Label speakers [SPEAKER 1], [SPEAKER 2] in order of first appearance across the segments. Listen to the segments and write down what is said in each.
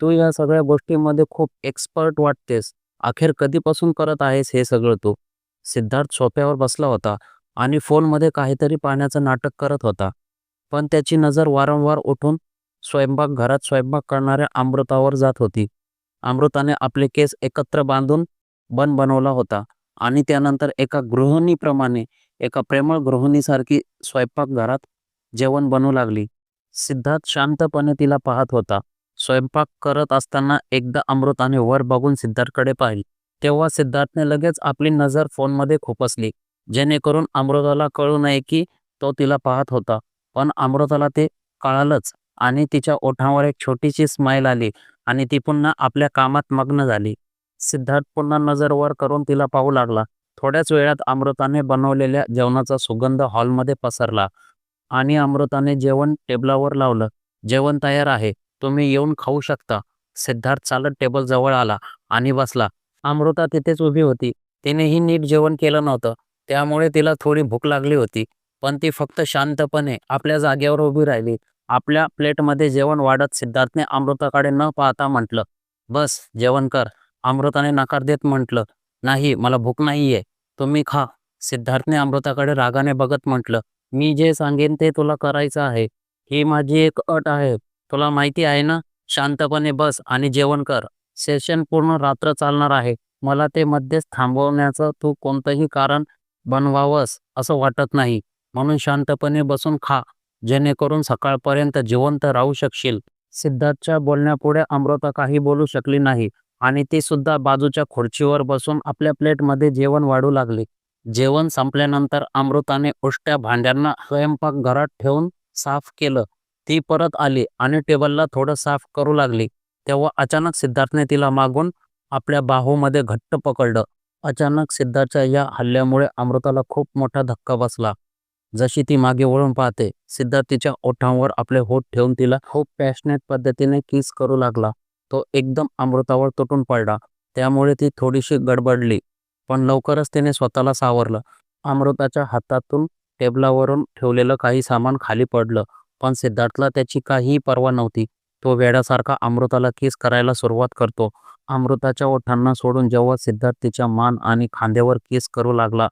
[SPEAKER 1] तू या सगळ्या गोष्टींमध्ये खूप एक्सपर्ट वाटतेस. अखेर कधीपासून करत आहेस हे सगळं तू? सिद्धार्थ सोप्यावर बसला होता आणि फोनमध्ये काहीतरी पाहण्याचं नाटक करत होता. पण त्याची नजर वारंवार उठून स्वयंपाकघरात स्वयंपाक करणाऱ्या अमृतावर जात होती. अमृताने आपले केस एकत्र बांधून बन बनवला होता आणि त्यानंतर एका गृहिणीप्रमाणे एका प्रेमळ गृहिणीसारखी स्वयंपाकघरात जेवण बनवू लागली. सिद्धार्थ शांतपणे तिला पाहत होता. स्वयंपाक करत असताना एकदा अमृताने वर बघून सिद्धार्थकडे पाहिले. तेव्हा सिद्धार्थने लगेच आपली नजर फोनमध्ये खुपसली. जेणेकरून अमृताला कळू नये की तो तिला पाहत होता. पण अमृताला ते कळालंच आणि तिच्या ओठांवर एक छोटीशी स्माईल आली आणि ती पुन्हा आपल्या कामात मग्न झाली. सिद्धार्थ पुन्हा नजर वर करून तिला पाहू लागला. थोड्याच वेळात अमृताने बनवलेल्या जेवणाचा सुगंध हॉलमध्ये पसरला आणि अमृताने जेवण टेबलावर लावलं. जेवण तयार आहे. तुम्ही येऊन खाऊ शकता. सिद्धार्थ चालत टेबल जवळ आला आणि बसला. अमृता तिथेच उभी होती. तिनेही नीट जेवण केलं नव्हतं. त्यामुळे तिला थोडी भूक लागली होती. पण ती फक्त शांतपणे आपल्या जागेवर उभी राहिली. आपल्या प्लेटमध्ये जेवण वाढत सिद्धार्थने अमृताकडे न पाहता म्हटलं बस जेवण कर. अमृताने नकार देत म्हटलं नाही मला भूक नाहीये. तुम्ही खा. सिद्धार्थने अमृताकडे रागाने बघत म्हटलं मी जे सांगेन ते तुला करायचं आहे. ही माझी एक अट आहे. तुला माहिती आहे ना? शांतपणे बस आणि जेवण कर. सेशन पूर्ण रात्र चालणार आहे. मला ते मध्येच थांबवण्याचं तू कोणतंही कारण बनवावंस असं वाटत नाही. म्हणून शांतपणे बसून खा. जेणेकरून सकाळपर्यंत जिवंत राहू शकशील. सिद्धार्थच्या बोलण्यापुढे अमृता काही बोलू शकली नाही आणि ती सुद्धा बाजूच्या खुर्चीवर बसून आपल्या प्लेटमध्ये जेवण वाढू लागली. जेवण संपल्यानंतर अमृताने उष्ट्या भांड्यांना स्वयंपाकघरात ठेवून साफ केलं. ती परत आली आणि टेबलला थोडं साफ करू लागली तेव्हा अचानक सिद्धार्थने तिला मागून आपल्या बाहूमध्ये घट्ट पकडलं. अचानक सिद्धार्थच्या या हल्ल्यामुळे अमृताला खूप मोठा धक्का बसला. जशी ती मागे वळून पाहते सिद्धार्थ तिच्या ओठांवर आपले होठ ठेवून तिला खूप पॅशनेट पद्धतीने किस करू लागला. तो एकदम अमृतावर तुटून पडला. त्यामुळे ती थोडीशी गडबडली पण लवकरच तिने स्वतःला सावरलं. अमृताच्या हातातून टेबलावरून ठेवलेलं काही सामान खाली पडलं. पण सिद्धार्थला त्याची काहीही पर्वा नव्हती. तो वेड्यासारखा अमृताला किस करायला सुरुवात करतो. अमृताच्या ओठांना सोडून जेव्हा सिद्धार्थ तिच्या मान आणि खांद्यावर किस करू लागला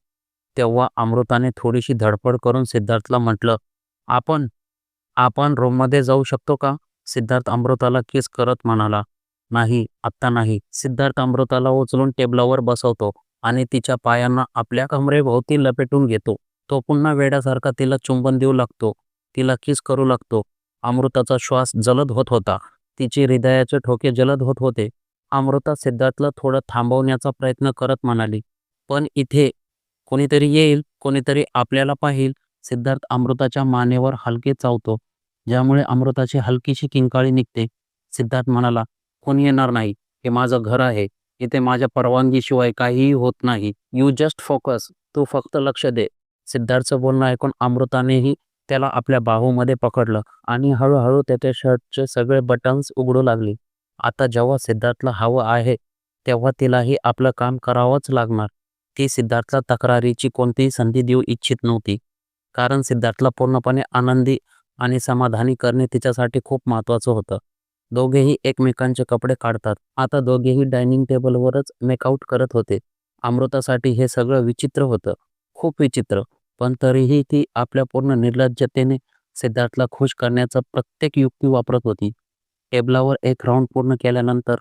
[SPEAKER 1] तेव्हा अमृताने थोडीशी धडपड करून सिद्धार्थला म्हटलं आपण आपण रूममध्ये जाऊ शकतो का? सिद्धार्थ अमृताला किस करत म्हणाला नाही आत्ता नाही. सिद्धार्थ अमृताला उचलून टेबलावर बसवतो आणि तिच्या पायांना आपल्या कमरेभोवती लपेटून घेतो. तो पुन्हा वेड्यासारखा तिला चुंबन देऊ लागतो. तिला किस करू लागतो. अमृताचा श्वास जलद होत होता. तिचे हृदयाचे ठोके जलद होत होते. अमृता सिद्धार्थला थोडं थांबवण्याचा प्रयत्न करत म्हणाली पण इथे कोणीतरी येईल कोणीतरी आपल्याला पाहिल. सिद्धार्थ अमृताच्या मानेवर हलके चावतो. ज्यामुळे अमृताची हलकीशी किंकाळी निघते. सिद्धार्थ म्हणाला कोणी येणार नाही. हे माझं घर आहे. इथे माझ्या परवानगीशिवाय काहीही होत नाही. यू जस्ट फोकस तू फक्त लक्ष दे. सिद्धार्थचं बोलणं ऐकून अमृतानेही त्याला आपल्या बाहूमध्ये पकडलं आणि हळूहळू त्याच्या शर्टचे सगळे बटन्स उघडू लागली. आता जेव्हा सिद्धार्थला हवं आहे तेव्हा तिलाही आपलं काम करावंच लागणार. ती सिद्धार्थला तक्रारीची कोणतीही संधी देऊ इच्छित नव्हती. कारण सिद्धार्थला पूर्णपणे आनंदी आणि समाधानी करणे तिच्यासाठी खूप महत्त्वाचं होतं. दोघेही एकमेकांचे कपडे काढतात. आता दोघेही डायनिंग टेबलवरच मेकआउट करत होते. अमृतासाठी हे सगळं विचित्र होतं. खूप विचित्र. पण तरीही ती आपल्या पूर्ण निर्लज्जतेने सिद्धार्थला खुश करण्याचा प्रत्येक युक्ती वापरत होती. टेबलावर एक राऊंड पूर्ण केल्यानंतर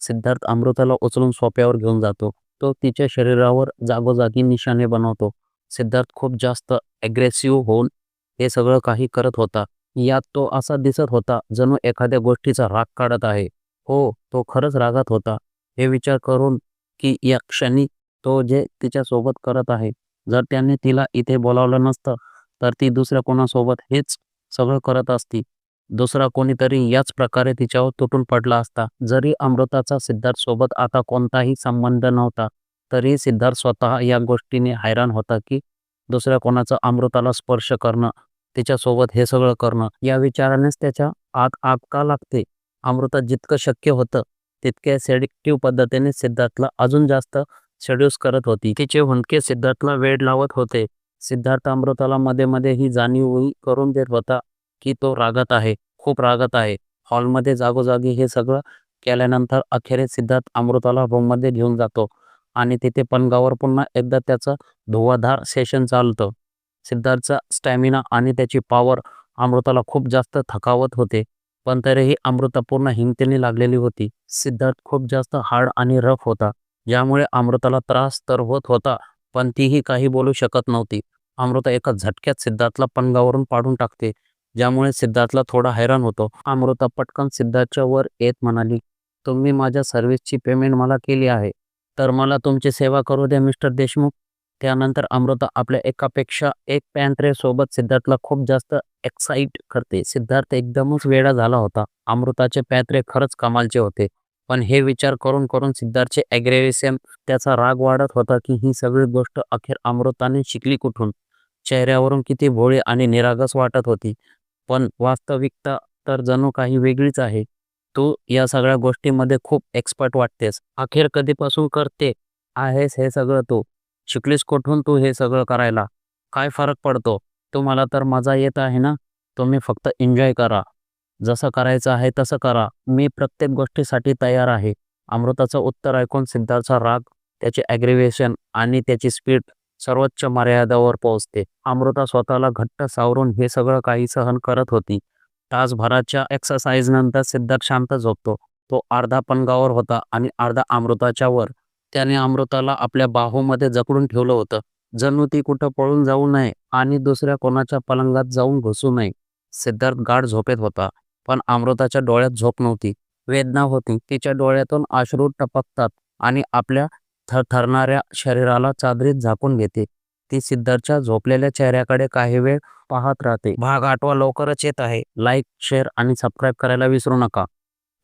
[SPEAKER 1] सिद्धार्थ अमृताला उचलून सोप्यावर घेऊन जातो. तो तिच्या शरीरावर जागोजागी निशाणे बनवतो. सिद्धार्थ खूप जास्त ॲग्रेसिव्ह होऊन हे सगळं काही करत होता. यात तो असा दिसत होता जणू एखाद्या गोष्टीचा राग काढत आहे. हो तो खरंच रागात होता. हे विचार करून की या क्षणी तो जे तिच्यासोबत करत आहे जर त्यांनी तिला इथे बोलावलं नसतं तर ती दुसऱ्या कोणासोबत हेच सगळं करत असती. दुसरा कोणीतरी याच प्रकारे तिच्यावर तुटून पडला असता. जरी अमृताचा सिद्धार्थ सोबत आता कोणताही संबंध नव्हता तरी सिद्धार्थ स्वतः या गोष्टीने हैराण होता की दुसऱ्या कोणाचं अमृताला स्पर्श करणं तिच्यासोबत हे सगळं करणं या विचारानेच त्याच्या आग आग का लागते. अमृता जितकं शक्य होतं तितक्या सेडिक्टिव्ह पद्धतीने सिद्धार्थला अजून जास्त शेड्यूस करत होती. तिचे हुंदके सिद्धार्थला वेळ लावत होते. सिद्धार्थ अमृताला मध्ये मध्ये ही जाणीव करून देत होता की तो रागत आहे खूप रागत आहे. हॉलमध्ये जागोजागी हे सगळं केल्यानंतर अखेरीस सिद्धार्थ अमृताला रूममध्ये घेऊन जातो आणि तिथे पलंगावर पुन्हा एकदा त्याचं धुवाधार सेशन चालतं. सिद्धार्थचा स्टॅमिना आणि त्याची पॉवर अमृताला खूप जास्त थकावत होते पण तरीही अमृता पूर्ण हिमतीने लागलेली होती. सिद्धार्थ खूप जास्त हार्ड आणि रफ होता. ज्यामुळे अमृताला त्रास तर होत होता पण तीही काही बोलू शकत नव्हती. अमृता एका झटक्यात सिद्धार्थला पलंगावरून पाडून टाकते ज्यामुळे सिद्धार्थला थोडा हैराण होतो. अमृता पटकन सिद्धार्थच्या वर येत म्हणाली तुम्ही माझ्या सर्व्हिसची पेमेंट मला केली आहे तर मला तुमची सेवा करू द्या मिस्टर देशमुख. त्यानंतर अमृता आपल्या एकापेक्षा एक पॅन्ट्रे सोबत सिद्धार्थला खूप जास्त एक्साईट करते. सिद्धार्थ एकदमच वेडा झाला होता. अमृताचे पॅत्रे खरंच कमालचे होते. पण हे विचार करून करून सिद्धार्थचे ॲग्रेवेशन त्याचा राग वाढत होता की ही सगळी गोष्ट अखेर अमृताने शिकली कुठून? चेहऱ्यावरून किती भोळी आणि निरागस वाटत होती. पण वास्तविकता तर जणू काही वेगळीच आहे. तू या सगळ्या गोष्टीमध्ये खूप एक्सपर्ट वाटतेस. अखेर कधीपासून करते? आहेस हे सगळं तू. शिकलीस कुठून तू हे सगळं करायला? काय फरक पडतो? तुम्हाला तर मजा येत आहे ना? तुम्ही फक्त एन्जॉय करा. जसं करायचं आहे तसं करा. मी प्रत्येक गोष्टीसाठी तयार आहे. अमृताचं उत्तर ऐकून सिद्धार्थचा राग त्याचे ॲग्रिवेशन आणि त्याची स्पीड सर्वोच्च मर्यादावर पोहोचते. अमृता स्वतःला घट्ट सावरून हे सगळं काही सहन करत होती. तासभराच्या एक्सरसाइजनंतर सिद्धार्थ शांत झोपतो. तो अर्धा पणगावर होता आणि अर्धा अमृताच्या वर. त्याने अमृताला आपल्या बाहूमध्ये जकडून ठेवलं होतं. जणू ती कुठं पळून जाऊ नये आणि दुसऱ्या कोणाच्या पलंगात जाऊन घुसू नये. सिद्धार्थ गाढ झोपेत होता. पण अमृताच्या डोळ्यात झोप नव्हती. वेदना होती. तिच्या डोळ्यातून अश्रू टपकतात आणि आपल्या थरथरणाऱ्या शरीराला चादरीत झाकून घेते. ती सिद्धार्थच्या झोपलेल्या चेहऱ्याकडे काही वेळ पाहत राहते. भाग आठवा लवकरच येत आहे. लाईक शेअर आणि सबस्क्राईब करायला विसरू नका.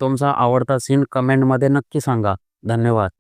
[SPEAKER 1] तुमचा आवडता सीन कमेंटमध्ये नक्की सांगा. धन्यवाद.